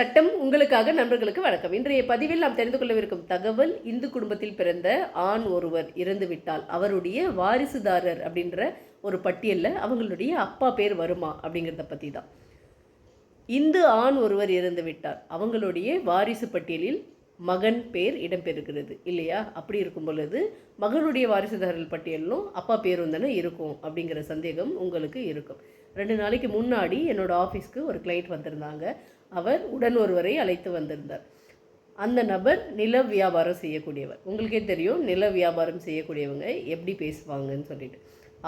சட்டம் உங்களுக்காக நண்பர்களுக்கு வணக்கம் இன்றைய பதிவில் நாம் தெரிந்து கொள்ளவிருக்கும் தகவல் இந்து குடும்பத்தில் பிறந்த ஆண் ஒருவர் இறந்துவிட்டால் அவருடைய வாரிசுதாரர் அப்படின்ற ஒரு பட்டியலில் அவங்களுடைய அப்பா பேர் வருமா அப்படிங்கிறத பற்றி தான் இந்து ஆண் ஒருவர் இறந்துவிட்டார் அவங்களுடைய வாரிசு பட்டியலில் மகன் பேர் இடம்பெறுகிறது இல்லையா? அப்படி இருக்கும் பொழுது மகனுடைய வாரிசுதாரர்கள் பட்டியலும் அப்பா பேரும் தானே இருக்கும் அப்படிங்கிற சந்தேகம் உங்களுக்கு இருக்கும். ரெண்டு நாளைக்கு முன்னாடி என்னோட ஆஃபீஸ்க்கு ஒரு கிளைண்ட் வந்திருந்தாங்க. அவர் உடன் ஒருவரை அழைத்து வந்திருந்தார். அந்த நபர் நில வியாபாரம் செய்யக்கூடியவர். உங்களுக்கே தெரியும் நில வியாபாரம் செய்யக்கூடியவங்க எப்படி பேசுவாங்கன்னு சொல்லிட்டு.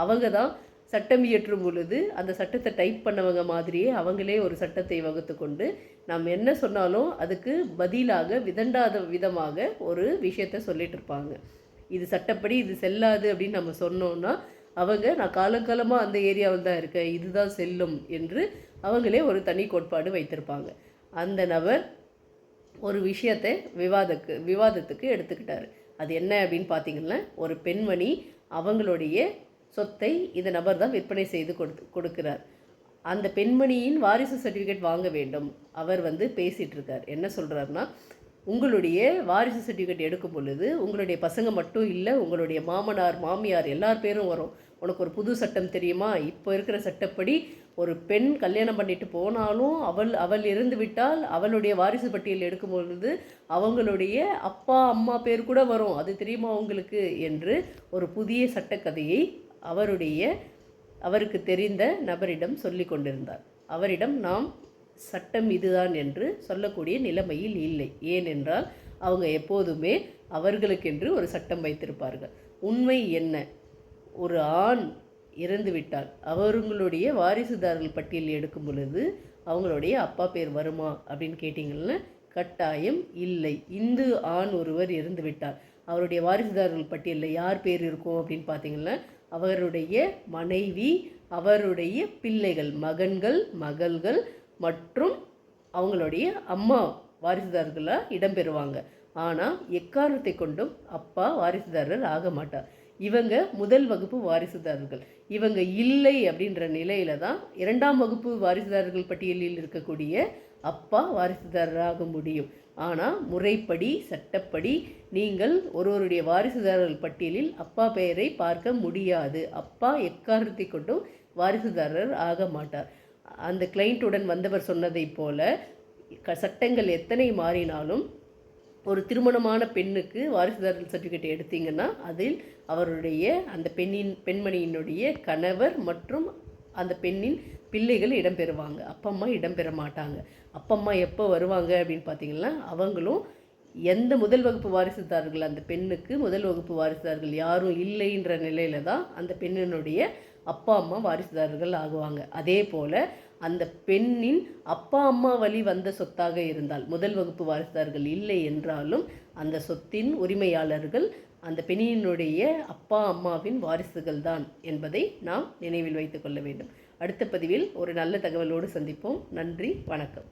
அவங்க தான் சட்டம் இயற்றும் பொழுது அந்த சட்டத்தை டைப் பண்ணவங்க மாதிரியே அவங்களே ஒரு சட்டத்தை வகுத்து கொண்டு நாம் என்ன சொன்னாலும் அதுக்கு பதிலாக விதண்டாத விதமாக ஒரு விஷயத்த சொல்லிட்டு இருப்பாங்க. இது சட்டப்படி இது செல்லாது அப்படின்னு நம்ம சொன்னோம்னா அவங்க நான் காலங்காலமாக அந்த ஏரியாவில் தான் இருக்கேன் இதுதான் செல்லும் என்று அவங்களே ஒரு தனி கோட்பாடு வைத்திருப்பாங்க. அந்த நபர் ஒரு விஷயத்தை விவாதக்கு விவாதத்துக்கு எடுத்துக்கிட்டார். அது என்ன அப்படின்னு பார்த்தீங்கன்னா ஒரு பெண்மணி அவங்களுடைய சொத்தை இந்த நபர் தான் விற்பனை செய்து கொடுத்து கொடுக்கிறார். அந்த பெண்மணியின் வாரிசு சர்டிஃபிகேட் வாங்க வேண்டும். அவர் வந்து பேசிகிட்டு இருக்கார் என்ன சொல்கிறாருன்னா உங்களுடைய வாரிசு சர்டிஃபிகேட் எடுக்கும் பொழுது உங்களுடைய பசங்க மட்டும் இல்லை உங்களுடைய மாமனார் மாமியார் எல்லார் பேரும் வரும். உனக்கு ஒரு புது சட்டம் தெரியுமா? இப்போ இருக்கிற சட்டப்படி ஒரு பெண் கல்யாணம் பண்ணிட்டு போனாலும் அவள் அவள் இறந்து விட்டால் அவளுடைய வாரிசு பட்டியல் எடுக்கும் பொழுது அவங்களுடைய அப்பா அம்மா பேர் கூட வரும். அது தெரியுமா உங்களுக்கு? என்று ஒரு புதிய சட்டக்கதையை அவருடைய அவருக்கு தெரிந்த நபரிடம் சொல்லி கொண்டிருந்தார். அவரிடம் நாம் சட்டம் இதுதான் என்று சொல்லக்கூடிய நிலைமையில் இல்லை. ஏனென்றால் அவங்க எப்போதுமே அவர்களுக்கென்று ஒரு சட்டம் வைத்திருப்பார்கள். உண்மை என்ன? ஒரு ஆண் இறந்துவிட்டால் அவருங்களுடைய அவர்களுடைய வாரிசுதாரர்கள் பட்டியல் எடுக்கும் பொழுது அவங்களுடைய அப்பா பேர் வருமா அப்படின்னு கேட்டிங்கன்னா கட்டாயம் இல்லை. இந்து ஆண் ஒருவர் இறந்துவிட்டார். அவருடைய வாரிசுதாரர்கள் பட்டியலில் யார் பேர் இருக்கும் அப்படின்னு பார்த்தீங்கன்னா அவருடைய மனைவி அவருடைய பிள்ளைகள் மகன்கள் மகள்கள் மற்றும் அவங்களுடைய அம்மா வாரிசுதாரர்களாக இடம்பெறுவாங்க. ஆனால் எக்காரணத்தை கொண்டும் அப்பா வாரிசுதாரர் ஆக மாட்டார். இவங்க முதல் வகுப்பு வாரிசுதாரர்கள். இவங்க இல்லை அப்படின்ற நிலையில தான் இரண்டாம் வகுப்பு வாரிசுதாரர்கள் பட்டியலில் இருக்கக்கூடிய அப்பா வாரிசுதாரராக முடியும். ஆனால் முறைப்படி சட்டப்படி நீங்கள் ஒருவருடைய வாரிசுதாரர்கள் பட்டியலில் அப்பா பெயரை பார்க்க முடியாது. அப்பா எக்காரணத்தை கொண்டும் வாரிசுதாரர் ஆக மாட்டார். அந்த கிளைண்ட்டுடன் வந்தவர் சொன்னதைப் போல க சட்டங்கள் எத்தனை மாறினாலும் ஒரு திருமணமான பெண்ணுக்கு வாரிசுதாரர்கள் சர்டிஃபிகேட் எடுத்தீங்கன்னா அதில் அவருடைய அந்த பெண்ணின் பெண்மணியினுடைய கணவர் மற்றும் அந்த பெண்ணின் பிள்ளைகள் இடம்பெறுவாங்க. அப்பம்மா இடம்பெற மாட்டாங்க. அப்பம்மா எப்போ வருவாங்க அப்படின்னு பார்த்தீங்கன்னா அவங்களும் எந்த முதல் வகுப்பு வாரிசுதாரர்கள் அந்த பெண்ணுக்கு முதல் வகுப்பு வாரிசுதாரர்கள் யாரும் இல்லைன்ற நிலையில தான் அந்த பெண்ணினுடைய அப்பா அம்மா வாரிசுதாரர்கள் ஆகுவாங்க. அதே போல் அந்த பெண்ணின் அப்பா அம்மா வழி வந்த சொத்தாக இருந்தால் முதல் வகுப்பு வாரிசுதாரர்கள் இல்லை என்றாலும் அந்த சொத்தின் உரிமையாளர்கள் அந்த பெண்ணினுடைய அப்பா அம்மாவின் வாரிசுகள் தான் என்பதை நாம் நினைவில் வைத்துக்கொள்ள வேண்டும். அடுத்த பதிவில் ஒரு நல்ல தகவலோடு சந்திப்போம். நன்றி வணக்கம்.